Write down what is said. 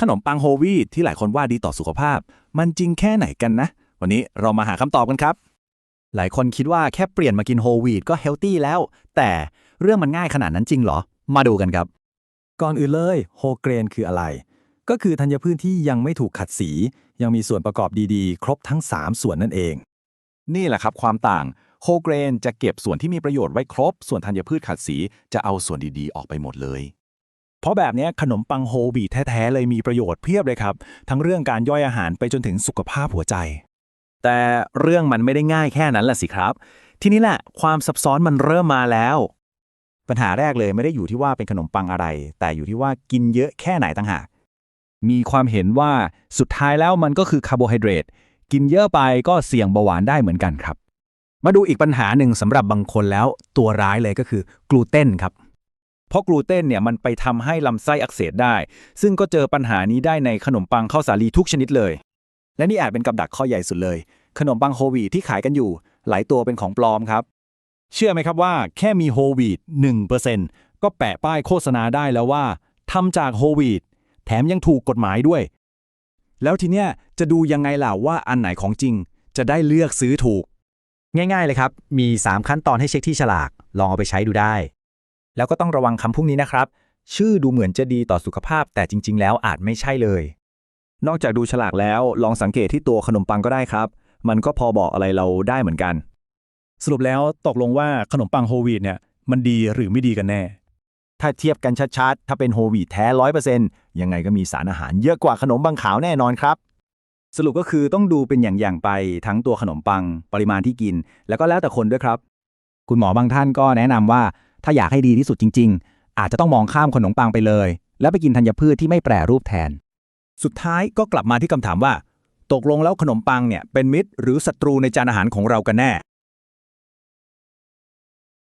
ขนมปังโฮวีที่หลายคนว่าดีต่อสุขภาพ มันจริงแค่ไหนกันนะ วันนี้เรามาหาคำตอบกันครับ หลายคนคิดว่าแค่เปลี่ยนมากินโฮวีตก็เฮลตี้แล้ว แต่เรื่องมันง่ายขนาดนั้นจริงเหรอ มาดูกันครับ ก่อนอื่นเลยโฮเกรนคืออะไร ก็คือธัญพืชที่ยังไม่ถูกขัดสี ยังมีส่วนประกอบดีๆ ครบทั้ง 3 ส่วนนั่นเอง นี่แหละครับความต่างโฮเกรนจะเก็บส่วนที่มีประโยชน์ไว้ครบ ส่วนธัญพืชขัดสีจะเอาส่วนดีๆ ออกไปหมดเลย เพราะแบบนี้ขนมปังโฮลวีแท้ๆเลยมีประโยชน์เพียบเลยครับ ทั้งเรื่องการย่อยอาหารไปจนถึงสุขภาพหัวใจ แต่เรื่องมันไม่ได้ง่ายแค่นั้นแหละสิครับ ทีนี้แหละความซับซ้อนมันเริ่มมาแล้ว ปัญหาแรกเลยไม่ได้อยู่ที่ว่าเป็นขนมปังอะไร แต่อยู่ที่ว่ากินเยอะแค่ไหนต่างหากมีความเห็นว่าสุดท้ายแล้วมันก็คือคาร์โบไฮเดรตกินเยอะไปก็เสี่ยงเบาหวานได้เหมือนกันครับ มาดูอีกปัญหาหนึ่งสำหรับบางคนแล้วตัวร้ายเลยก็คือกลูเตนครับ เพราะกลูเตนเนี่ยมันไปทำให้ลำไส้อักเสบได้ ซึ่งก็เจอปัญหานี้ได้ในขนมปังข้าวสาลีทุกชนิดเลย และนี่อาจเป็นกับดักข้อใหญ่สุดเลย ขนมปังโฮวีที่ขายกันอยู่ หลายตัวเป็นของปลอมครับ เชื่อไหมครับว่าแค่มีโฮวีต1%ก็แปะป้ายโฆษณาได้แล้วว่าทำจากโฮวีตแถมยังถูกกฎหมายด้วย แล้วทีเนี้ยจะดูยังไงล่ะว่าอันไหนของจริง จะได้เลือกซื้อถูก ง่ายๆเลยครับ มี 3 ขั้นตอนให้เช็คที่ฉลาก ลองเอาไปใช้ดูได้ แล้วก็ต้องระวังคำพวกนี้นะครับ ชื่อดูเหมือนจะดีต่อสุขภาพ แต่จริง ๆ แล้วอาจไม่ใช่เลย นอกจากดูฉลากแล้วลองสังเกตที่ตัวขนมปังก็ได้ครับ มันก็พอบอกอะไรเราได้เหมือนกัน สรุปแล้วตกลงว่าขนมปังโฮลวีตเนี่ยมันดีหรือไม่ดีกันแน่ ถ้าเทียบกันชัดๆ ถ้าเป็นโฮลวีตแท้ร้อยเปอร์เซ็นต์ยังไงก็มีสารอาหารเยอะกว่าขนมปังขาวแน่นอนครับ สรุปก็คือต้องดูเป็นอย่างๆไปทั้งตัวขนมปัง ปริมาณที่กิน แล้วก็แล้วแต่คนด้วยครับ คุณหมอบางท่านก็แนะนำว่า ถ้าอยากให้ดีที่สุดจริง ๆ อาจจะต้องมองข้ามขนมปังไปเลย แล้วไปกินธัญพืชที่ไม่แปรรูปแทน สุดท้ายก็กลับมาที่คำถามว่า ตกลงแล้วขนมปังเนี่ยเป็นมิตรหรือศัตรูในจานอาหารของเรากันแน่